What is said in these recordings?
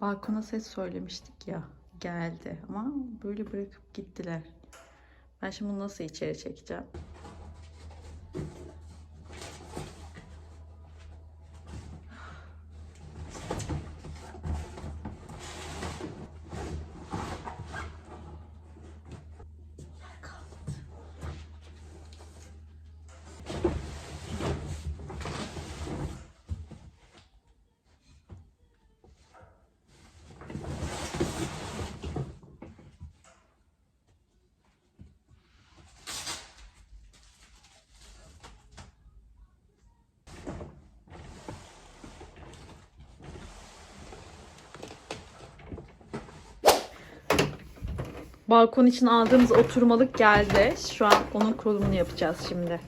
Balkona ses söylemiştik ya. Geldi ama böyle bırakıp gittiler. Ben şimdi bunu nasıl içeri çekeceğim? Balkon için aldığımız oturmalık geldi. Şu an onun kurulumunu yapacağız şimdi.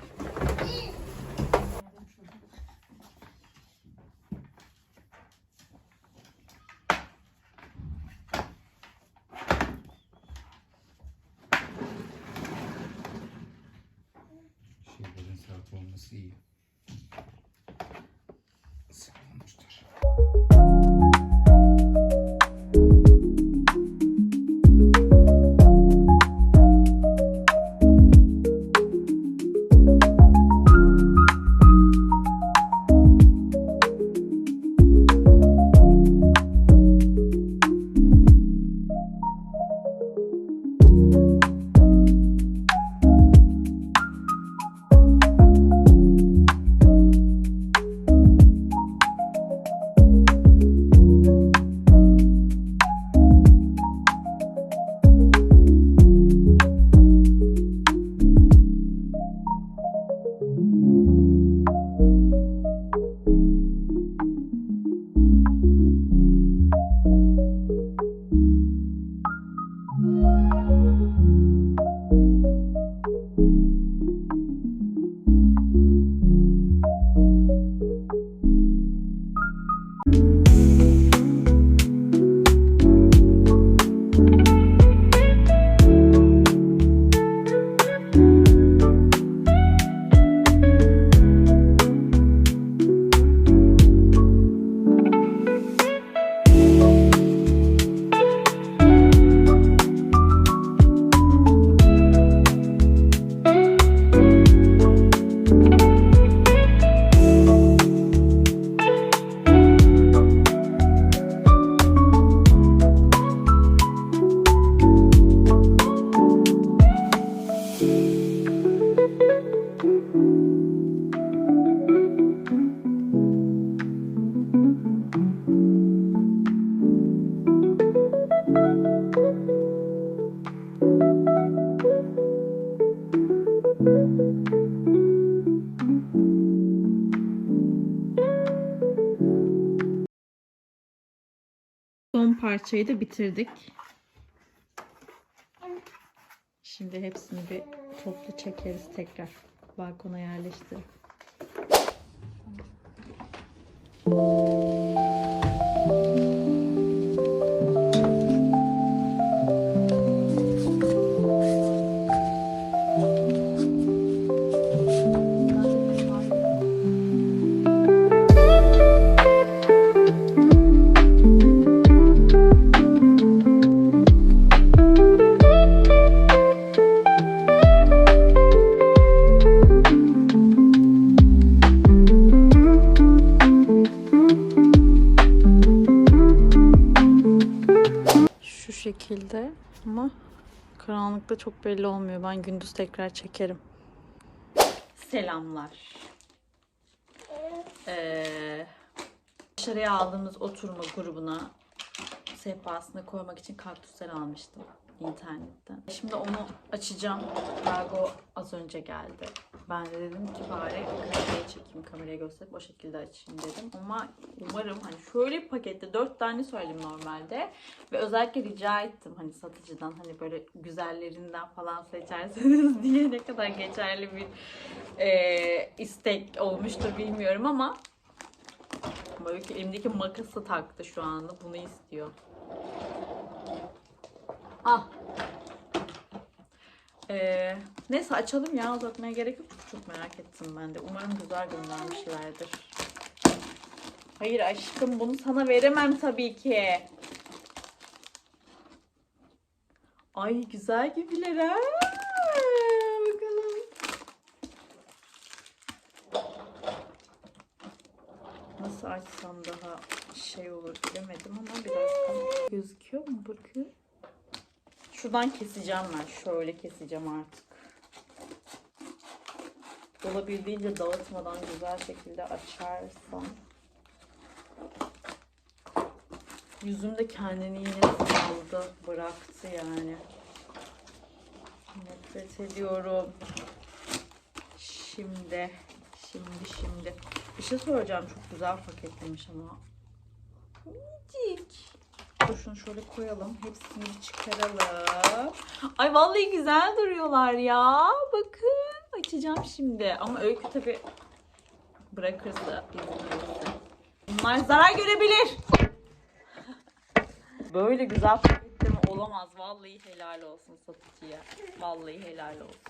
Şeylerin sert. Parçayı da bitirdik. Şimdi hepsini bir toplu çekeriz tekrar. Balkona yerleştirip. Şu şekilde ama karanlıkta çok belli olmuyor. Ben gündüz tekrar çekerim. Selamlar. Ee, dışarıya aldığımız oturma grubuna sehpasına koymak için kaktüsler almıştım internetten. Şimdi onu açacağım. Kargo az önce geldi. Ben de dedim ki bari kameraya çekeyim, kameraya gösterip o şekilde açayım dedim. Ama umarım hani şöyle pakette dört tane söyledim normalde. Ve özellikle rica ettim hani satıcıdan hani böyle güzellerinden falan seçerseniz diye ne kadar geçerli bir e, istek olmuştur bilmiyorum ama böyle ki elimdeki makası taktı şu anda bunu istiyor. Ah. Ee, neyse açalım ya uzatmaya gerek yok. Çok merak ettim ben de. Umarım güzel göndermişlerdir. Hayır aşkım bunu sana veremem tabii ki. Ay güzel gibiler ha. Bakalım. Nasıl açsam daha şey olur bilemedim ama biraz gözüküyor mu Burkü? Şuradan keseceğim ben. Şöyle keseceğim artık. Olabildiğince dağıtmadan güzel şekilde açarsam. Yüzüm de kendini yine saldı, bıraktı yani. Nefret ediyorum. Şimdi, şimdi, şimdi. Bir şey soracağım. Çok güzel paketlemiş ama. Minicik. Dur şöyle koyalım. Hepsini çıkaralım. Ay vallahi güzel duruyorlar ya. Bakın. Açacağım şimdi. Ama öykü tabi bırakırsa izin. Bunlar zarar görebilir. Böyle güzel paketleme olamaz. Vallahi helal olsun satıcıya. Vallahi helal olsun.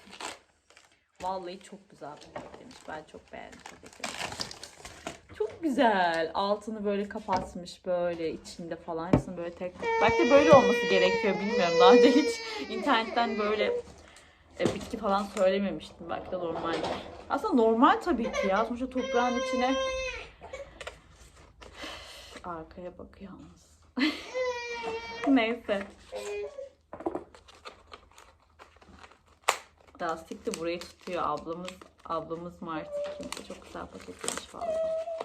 Vallahi çok güzel paketlemiş. Ben çok beğendim. Güzel. Altını böyle kapatmış böyle içinde falan. Hepsini böyle tek Belki böyle olması gerekiyor bilmiyorum. Daha önce hiç internetten böyle e, bitki falan söylememiştim. Belki de normal. Aslında normal tabii ki ya. Sonuçta toprağın içine arkaya bak yalnız. Neyse. Lastik de burayı tutuyor. Ablamız ablamız mı artık kimse çok güzel paketlemiş vallahi.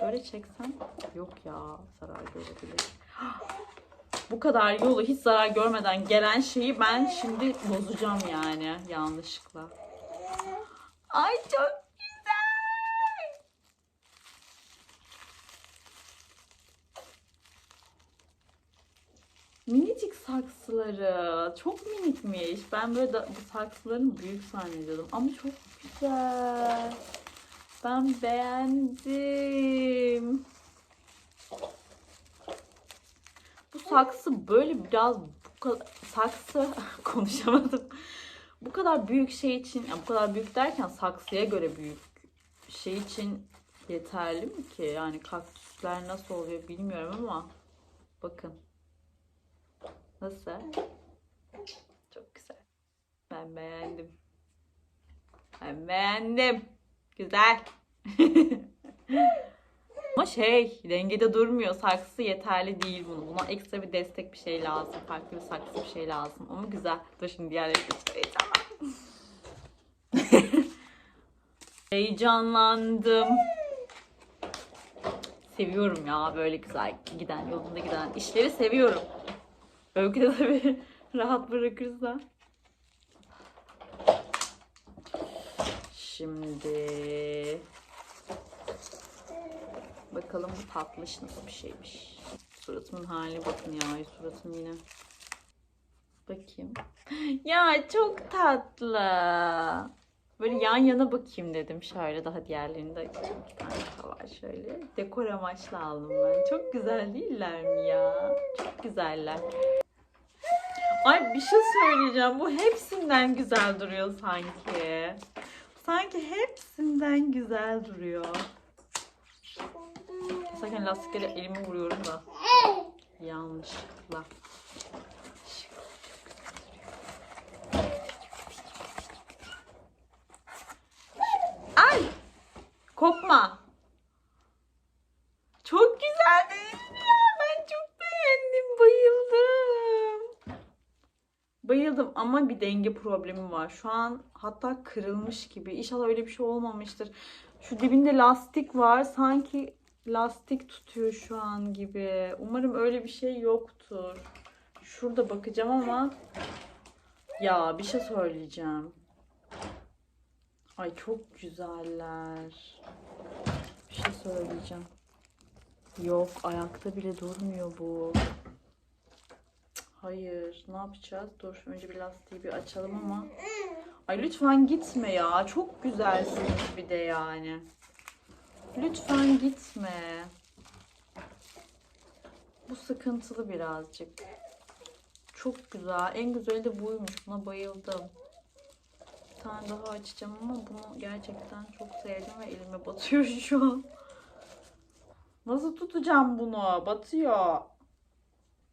Böyle çeksem yok ya zarar görebilir. Bu kadar yolu hiç zarar görmeden gelen şeyi ben şimdi bozacağım yani yanlışlıkla. Ay çok güzel. Minicik saksıları. Çok minikmiş. Ben böyle da, bu saksıların büyük zannediyordum. Ama çok güzel. Ben beğendim. Bu saksı böyle biraz bu kadar saksı konuşamadım. Bu kadar büyük şey için, yani bu kadar büyük derken saksıya göre büyük şey için yeterli mi ki? Yani kaktüsler nasıl oluyor bilmiyorum ama bakın. Nasıl? Çok güzel. Ben beğendim. Ben beğendim. Güzel. Ama şey dengede durmuyor. Saksısı yeterli değil bunu. Buna ekstra bir destek bir şey lazım. Farklı bir saksı bir şey lazım. Ama güzel. Dur şimdi diğerlerini çıkaracağım. Heyecanlandım. Seviyorum ya böyle güzel giden, yolunda giden işleri seviyorum. Öykü de tabii rahat bırakırsa. Şimdi bakalım bu tatlış nasıl bir şeymiş. Suratımın haline bakın ya. Suratım yine. Bakayım. Ya çok tatlı. Böyle yan yana bakayım dedim. Şöyle daha diğerlerini de açacağım. İki tane var şöyle. Dekor amaçlı aldım ben. Çok güzel değiller mi ya? Çok güzeller. Ay bir şey söyleyeceğim. Bu hepsinden güzel duruyor sanki. Sanki hepsinden güzel duruyor. Sakın lastiklere elimi vuruyorum da. Yanlışlıkla. Ay! Kopma. Çok güzel değil mi ya? Ben çok beğendim. Bayıldım. Bayıldım ama bir denge problemi var. Şu an hatta kırılmış gibi. İnşallah öyle bir şey olmamıştır. Şu dibinde lastik var. Sanki lastik tutuyor şu an gibi. Umarım öyle bir şey yoktur. Şurada bakacağım ama ya bir şey söyleyeceğim. Ay çok güzeller. Bir şey söyleyeceğim. Yok ayakta bile durmuyor bu. Hayır ne yapacağız? Dur önce bir lastiği bir açalım ama. Ay lütfen gitme ya. Çok güzelsiniz bir de yani. Lütfen gitme. Bu sıkıntılı birazcık. Çok güzel. En güzeli de buymuş. Buna bayıldım. Bir tane daha açacağım ama bunu gerçekten çok sevdim ve elime batıyor şu an. Nasıl tutacağım bunu? Batıyor.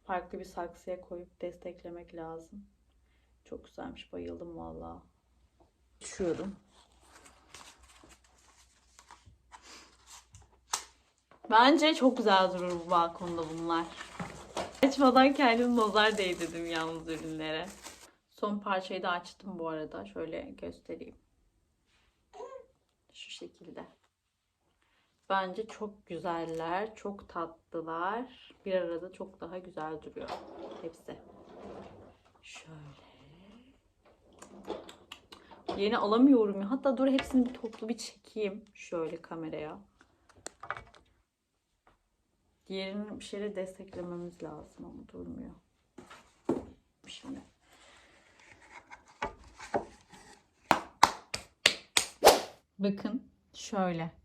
Farklı bir saksıya koyup desteklemek lazım. Çok güzelmiş. Bayıldım vallahi. Düşüyorum. Bence çok güzel durur bu balkonda bunlar. Açmadan kendim nazar değdirdim yalnız ürünlere. Son parçayı da açtım bu arada. Şöyle göstereyim. Şu şekilde. Bence çok güzeller, çok tatlılar. Bir arada çok daha güzel duruyor hepsi. Şöyle. Yeni alamıyorum ya. Hatta dur hepsini bir toplu bir çekeyim. Şöyle kameraya. Diğerini bir şeyle desteklememiz lazım ama durmuyor. Şimdi. Bakın şöyle.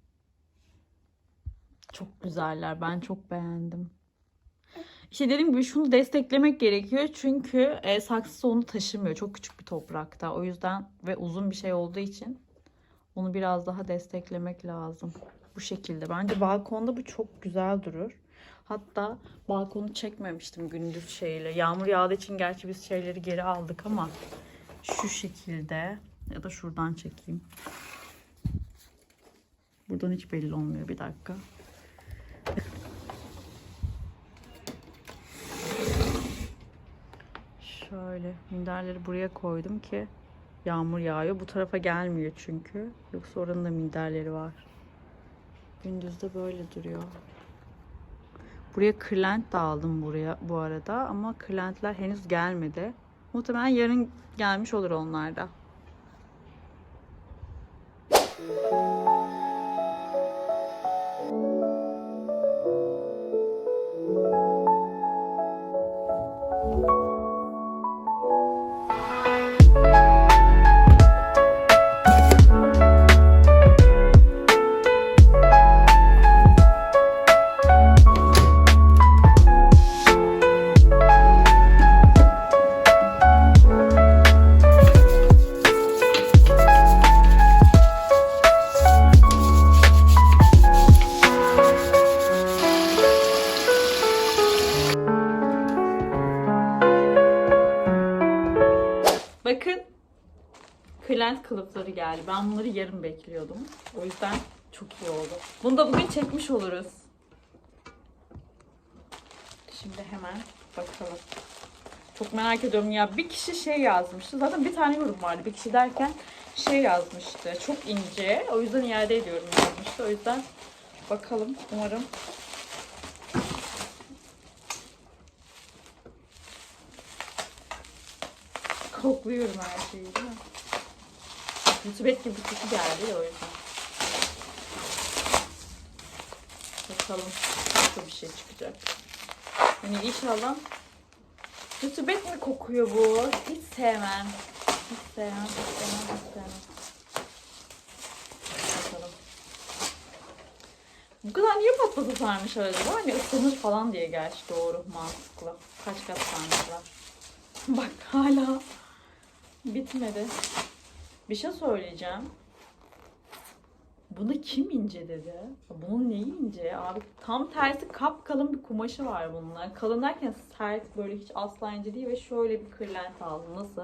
Çok güzeller. Ben çok beğendim. İşte dediğim gibi şunu desteklemek gerekiyor. Çünkü e, saksısı onu taşımıyor. Çok küçük bir toprakta. O yüzden ve uzun bir şey olduğu için onu biraz daha desteklemek lazım. Bu şekilde. Bence balkonda bu çok güzel durur. Hatta balkonu çekmemiştim gündüz şeyle. Yağmur yağdığı için gerçi biz şeyleri geri aldık ama şu şekilde ya da şuradan çekeyim. Buradan hiç belli olmuyor. Bir dakika. Şöyle minderleri buraya koydum ki yağmur yağıyor. Bu tarafa gelmiyor çünkü. Yoksa oranın da minderleri var. Gündüzde böyle duruyor. Buraya kırlent de aldım buraya bu arada ama kırlentler henüz gelmedi. Muhtemelen yarın gelmiş olur onlar da. Bakın. Kırlent kılıfları geldi. Ben bunları yarın bekliyordum. O yüzden çok iyi oldu. Bunu da bugün çekmiş oluruz. Şimdi hemen bakalım. Çok merak ediyorum ya. Bir kişi şey yazmıştı. Zaten bir tane yorum vardı. Bir kişi derken şey yazmıştı. Çok ince. O yüzden iade ediyorum yazmıştı. O yüzden bakalım. Umarım kokluyorum her şeyi? Rutubet gibi bir koku geldi o yüzden. Bakalım nasıl bir şey çıkacak. Yani inşallah rutubet mi kokuyor bu? Hiç sevmem. Hiç sevmem, hiç sevmem, hiç sevmem. Bakalım. Bu kadar niye patladı sarmış acaba? Hani ısınır falan diye gerçi doğru mantıklı. Kaç kat sarmışlar. Bak hala bitmedi. Bir şey söyleyeceğim. Bunu kim ince dedi? Bunun neyi ince? Abi tam tersi kapkalın bir kumaşı var bunlar. Kalın derken sert böyle hiç asla ince değil ve şöyle bir kırlent aldım. Nasıl?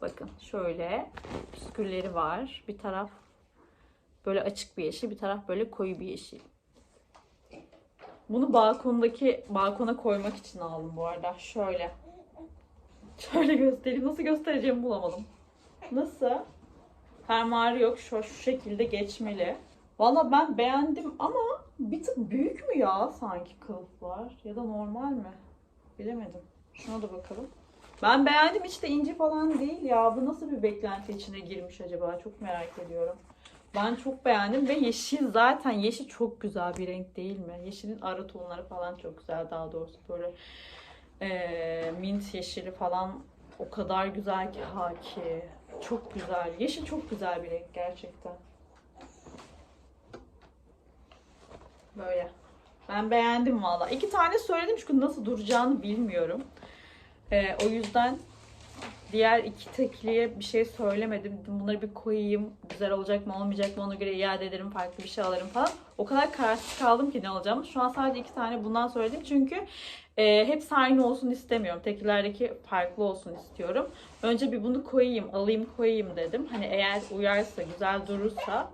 Bakın şöyle püskülleri var. Bir taraf böyle açık bir yeşil, bir taraf böyle koyu bir yeşil. Bunu balkondaki balkona koymak için aldım bu arada. Şöyle. Şöyle göstereyim. Nasıl göstereceğimi bulamadım. Nasıl? Fermuarı yok. Şu, şu şekilde geçmeli. Valla ben beğendim ama bir tık büyük mü ya sanki kılıflar? Ya da normal mi? Bilemedim. Şuna da bakalım. Ben beğendim. Hiç de ince falan değil ya. Bu nasıl bir beklenti içine girmiş acaba? Çok merak ediyorum. Ben çok beğendim ve yeşil zaten yeşil çok güzel bir renk değil mi? Yeşilin ara tonları falan çok güzel daha doğrusu böyle eee, mint yeşili falan o kadar güzel ki haki. Çok güzel. Yeşil çok güzel bir renk gerçekten. Böyle. Ben beğendim valla. İki tane söyledim çünkü nasıl duracağını bilmiyorum. Eee, o yüzden diğer iki tekliye bir şey söylemedim. Bunları bir koyayım. Güzel olacak mı olmayacak mı ona göre iade ederim. Farklı bir şey alırım falan. O kadar kararsız kaldım ki ne alacağımı. Şu an sadece iki tane bundan söyledim. Çünkü e, hepsi aynı olsun istemiyorum. Tekilerdeki farklı olsun istiyorum. Önce bir bunu koyayım, alayım koyayım dedim. Hani eğer uyarsa, güzel durursa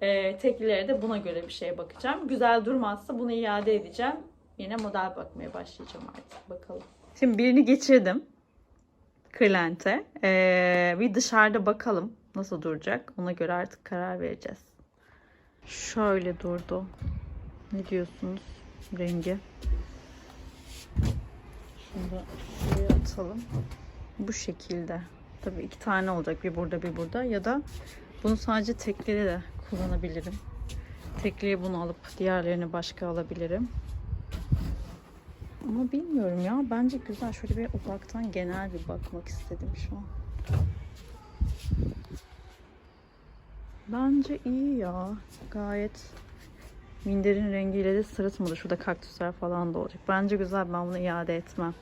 e, teklilere de buna göre bir şeye bakacağım. Güzel durmazsa bunu iade edeceğim. Yine model bakmaya başlayacağım artık. Bakalım. Şimdi birini geçirdim. Kırlente. Ee, bir dışarıda bakalım nasıl duracak. Ona göre artık karar vereceğiz. Şöyle durdu. Ne diyorsunuz rengi? Da şuraya atalım. Bu şekilde. Tabii iki tane olacak. Bir burada bir burada. Ya da bunu sadece tekleri de kullanabilirim. Tekliye bunu alıp diğerlerini başka alabilirim. Ama bilmiyorum ya. Bence güzel. Şöyle bir uzaktan genel bir bakmak istedim şu an. Bence iyi ya. Gayet minderin rengiyle de sırıtmadı. Şurada kaktüsler falan da olacak. Bence güzel. Ben bunu iade etmem.